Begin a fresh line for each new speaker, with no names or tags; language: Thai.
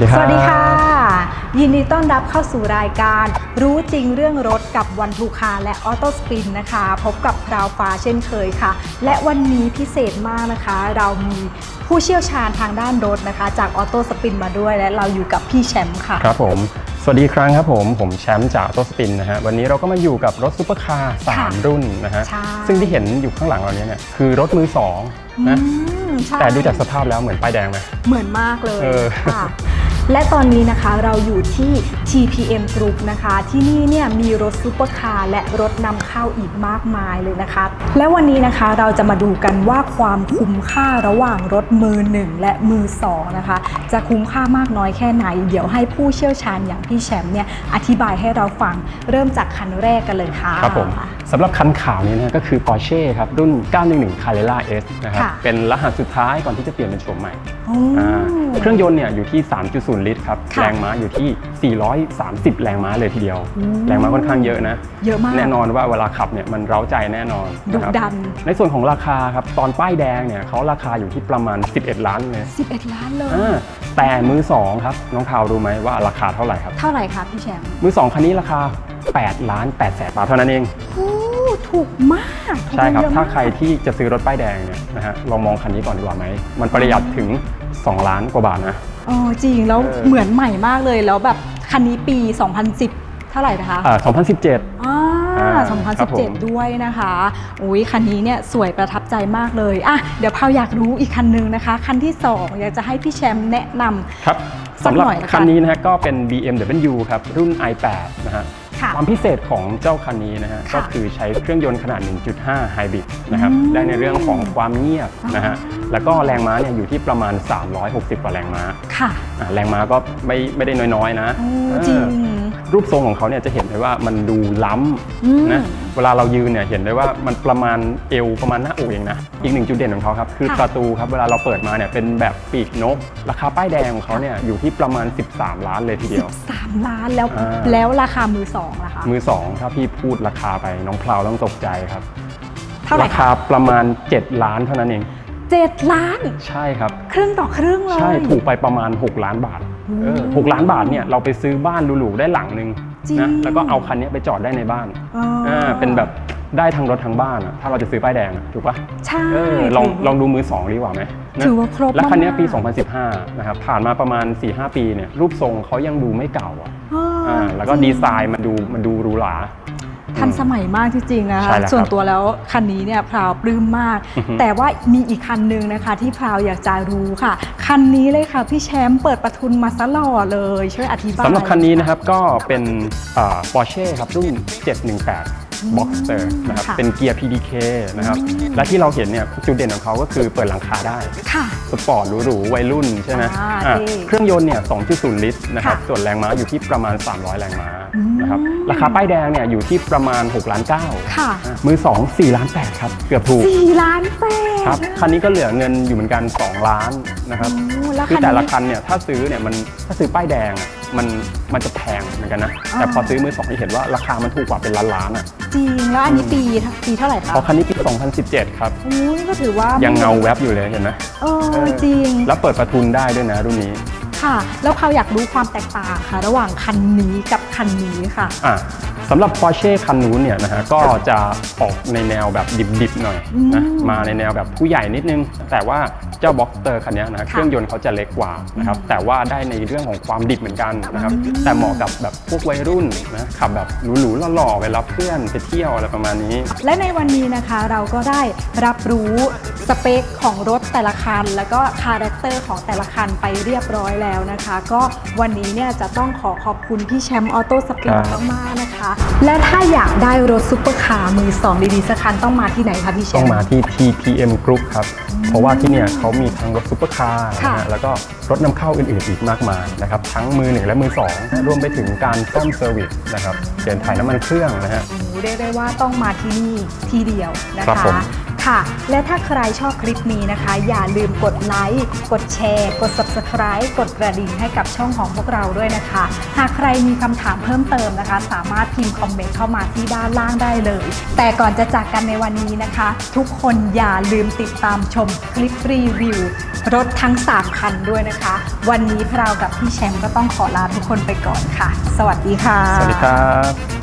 วัสดีครับ
สวัสดีค่ะ ยินดีต้อนรับเข้าสู่รายการ รู้จริงเรื่องรถกับวันทูคาและออโต้สปินนะคะ พบกับพราวฟ้าเช่นเคยค่ะ และวันนี้พิเศษมากนะคะ เรามีผู้เชี่ยวชาญทางด้านรถนะคะ จากออโต้สปินมาด้วย และเราอยู่กับพี่แชมป์ค่ะ
ครับผม สวัสดีอีกครั้งครับผม ผมแชมป์จากโตสปินนะฮะ วันนี้เราก็มาอยู่กับรถซุปเปอร์คาร์
ค่ะ
3รุ่นนะฮะ
ใช่
ซึ่งที่เห็นอยู่ข้างหลังเราเนี้เนี่ยคือรถมือสองนะ
อืมใช่
แต่ดูจากสภาพแล้วเหมือนป้ายแดงไหม
เหมือนมากเลย
เออ
ค่ะ และตอนนี้นะคะเราอยู่ที่ TPM Group นะคะ ที่นี่เนี่ยมีรถซูเปอร์คาร์และรถนำเข้าอีกมากมายเลยนะคะ และวันนี้นะคะเราจะมาดูกันว่าความคุ้มค่าระหว่างรถมือหนึ่งและมือสองนะคะ จะคุ้มค่ามากน้อยแค่ไหน เดี๋ยวให้ผู้เชี่ยวชาญอย่างพี่แชมป์เนี่ยอธิบายให้เราฟังเริ่มจากคันแรกกันเลยค่ะ
ครับผมสำหรับคันขาวนี้นะก็คือ Porsche ครับรุ่น 911 Carrera S นะครับ
ค่ะ
เป็นรหัสสุดท้ายก่อนที่จะเปลี่ยนเป็นโฉมใหม่
โอ้
อ่า เครื่องยนต์เนี่ยอยู่ที่ 3.0 ลิตรครับ
ค่ะ
แรงม้าอยู่ที่ 430 แรงม้าเลยทีเดียว
อืม
แรงม้าค่อนข้างเยอะนะ
เยอะมาก
แน่นอนว่าเวลาขับเนี่ยมันเร้าใจแน่นอน
ดุ
นะครับ
ดัน
ในส่วนของราคาครับตอนป้ายแดงเนี่ยเขาราคาอยู่ที่ประมาณ 11 ล้านเลย
11 ล้านเลย
อ่าแต่มือ2ครับน้องพาวรู้ไหมว่าราคาเท่าไหร่ครับ
เท่าไหร่คะพี่แชมป์
มือ2คันนี้ราคา 8 ล้าน8แสนบาทเท่านั้นเอง
โอ้ถูกมากถูก
ใช่ครับ
เยอะมก
ถ้าใครที่จะซื้อรถป้ายแดงเนี่ยนะฮะลองมองคันนี้ก่อนดีกว่าไหม มันประหยัดถึง 2 ล้านกว่าบาทนะ
อ๋อจริงแล้ว
เออ
เหมือนใหม่มากเลยแล้วแบบคันนี้ปี 2010 เท่าไหร่นะคะ
อ่า2017
อ่า
อ่าครับผม
2017 ด้วยนะคะอุ้ยคันนี้เนี่ยสวยประทับใจมากเลยอะเดี๋ยวพาวอยากรู้อีกคันนึงนะคะ คันที่ 2 อยากจะให้พี่แชมป์แนะนำ
ครับ
สัก
สำหรับ
หน่อยละกัน
คันนี้นะฮะก็เป็น BMW ครับรุ่น i8 นะฮะ
ค่ะ
ความพิเศษของเจ้าคันนี้นะฮะ
ค่ะ
ก็คือใช้เครื่องยนต์ขนาด 1.5 ไฮบริดนะครับ
อืม
ได้ในเรื่องของความเงียบนะฮะ
อ๋อ
แล้วก็แรงม้าเนี่ยอยู่ที่ประมาณ 360 กว่าแรงม้า
ค่ะ
อ่าแรงม้าก็ไม่ไม่ได้น้อยๆนะ
โอ้
เออ
จริง
รูปทรงของเขาเนี่ยจะเห็นได้ว่ามันดูล้
อืมำ
นะเวลาเรายืนเนี่ยเห็นได้ว่ามันประมาณเอวประมาณหน้าอกเองนะ อีกหนึ่งจุดเด่นของเขาครับคือ
ค่ะ
ประตูครับเวลาเราเปิดมาเนี่ยเป็นแบบปีกนก ราคาป้ายแดงของเขาเนี่ยอยู่ที่ประมาณ 13 ล้านเลยทีเดียว
13 ล้านแล้ว
อ่า
แล้วราคามือสองล่ะคะ
มือสองถ้าพี่พูดราคาไปน้องพลาวต้องตกใจครับ
เท่าไหร่
ราคาประมาณ 7 ล้านเท่านั้นเอง
เจ็ดล้าน
ใช่ครับ
ครึ่งต่อครึ่งเลย
ใช่ถูกไปประมาณ 6 ล้านบาทเออหกล้านบาทเนี่ยเราไปซื้อบ้านหรูๆได้หลังนึง
จริง
นะแล้วก็เอาคันนี้ไปจอดได้ในบ้าน
อ๋ออ
อ่าเป็นแบบได้ทั้งรถทั้งบ้านอะถ้าเราจะซื้อป้ายแดงอะถูกปะ
ใช่
เออลอง
ถืว่า
ลองดูมือสองดีกว่าไหมนะ
ถือว่าครบ
แล้วคันนี้
มากๆ
ปี2015 นะครับ ผ่านมาประมาณ 4-5 ปีเนี่ย รูปทรงเขายังดูไม่เก่าอะ
อ่า
อ่าแล้วก็
จริง
ดีไซน์มันดูมันดูหรูหรา
ทันสมัยมากจริงๆนะ
ใช่
คะ
แล้วครับ
ส่วนตัวแล้วคันนี้เนี่ยพราวปลื้มมาก
อือฮึ
แต่ว่ามีอีกคันหนึ่งนะคะ ที่พราวอยากจะรู้ค่ะ คันนี้เลยค่ะพี่แชมป์เปิดประทุนมาซะหล่อเลยช่วยอธิบาย
สำหรับคันนี้นะครับก็เป็นปอร์เช่ครับรุ่น 718 Boxster นะครับ
ค่ะ
เป็นเกียร์ PDK นะครับและที่เราเห็นเนี่ยจุดเด่นของเขาก็คือเปิดหลังคาได้
ค่ะ
สปอร์ตหรูๆวัยรุ่นใช่ไหม
อ่า
อะ
เท่
เครื่องยนต์เนี่ย 2.0 ลิตรนะครับ
ค่ะ
ส่วนแรงม้าอยู่ที่ประมาณ 300 แรงม้า
อืม
นะครับราคาป้ายแดงเนี่ยอยู่ที่ประมาณ6ล้าน9
ค่ะ
มือ2 4ล้าน8ครับเกือบถูก
สี่ล้านแปด
ครับคันนี้ก็เหลือเงินอยู่เหมือนกัน 2 ล้านนะครับ
โอ้แล้ว
คือ
คัน
แต่ละ
นี้
คันเนี่ยถ้าซื้อเนี่ยมันถ้าซื้อป้ายแดงอะมันมันจะแพงเหมือนกันนะ
อ่า
แต่พอซื้อมือสองที่เห็นว่าราคามันถูกกว่าเป็นล้านล้านๆอะ
จริงแล้วอันนี้ปีปีเท่าไหร่คะ
พอคันนี้ปี 2017 ครับ
โอ้ยก็ถือว่า
ยั
ยัง
เงาแวบอยู่เลยเห็นไหม
เออจริง
แล้วเปิดประทุนได้ด้วยนะรุ่นนี้
ค่ะ แล้วเขาอยากรู้ความแตกต่างค่ะ ระหว่างคันนี้กับคันนี้ค่ะ
อะสำหรับ Porsche คันนู้นเนี่ยนะฮะก็จะออกในแนวแบบดิบๆหน่อยนะ
อืม
มาในแนวแบบผู้ใหญ่นิดนึง แต่ว่า เจ้า Boxster คันเนี้ยนะเครื่องยนต์เขาจะเล็กกว่านะครับแต่ว่าได้ในเรื่องของความดิบเหมือนกันนะครับแต่เหมาะกับแบบพวกวัยรุ่นนะขับแบบหรูๆหล่อๆไปรับเพื่อนไปเที่ยวอะไรประมาณนี้
และในวันนี้นะคะเราก็ได้รับรู้สเปคของรถแต่ละคัน แล้วก็คาแรคเตอร์ของแต่ละคันไปเรียบร้อยแล้วนะคะ ก็วันนี้เนี่ยจะต้องขอขอบคุณพี่แชมป์ออโต้สปริง
ครับ
มากๆนะคะ และถ้าอยากได้รถซุปเปอร์คาร์มือสองดีๆสักคันต้องมาที่ไหนคะพี่แช
ต้อง
มป์
มาที่ TPM Group ครับเพราะว่าที่เนี่ยเขามีทั้งรถซุปเปอร์คาร์นะ
ค่ะ
ฮะแล้วก็รถนำเข้าอื่นๆอีกมากมายนะครับทั้งมือหนึ่งและมือสองรวมไปถึงการซ่อมเซอร์วิสนะครับเปลี่ยนถ่ายน้ำมันเครื่องนะฮะ
โอ้โหเรียกได้ว่าต้องมาที่นี่ที่เดียวนะครับ
ผม
ก ค่ะ และถ้าใครชอบคลิปนี้นะคะ อย่าลืมกดไลค์ กดแชร์ กด Subscribe กดกระดิ่งให้กับช่องของพวกเราด้วยนะคะ หากใครมีคำถามเพิ่มเติมนะคะ สามารถพิมพ์คอมเมนต์เข้ามาที่ด้านล่างได้เลย แต่ก่อนจะจากกันในวันนี้นะคะ ทุกคนอย่าลืมติดตามชมคลิปรีวิวรถทั้ง 3 คันด้วยนะคะ วันนี้พราวกับพี่แชมป์ก็ต้องขอลาทุกคนไปก่อนค่ะ สวัสดีค่ะ
สวัสดีครับ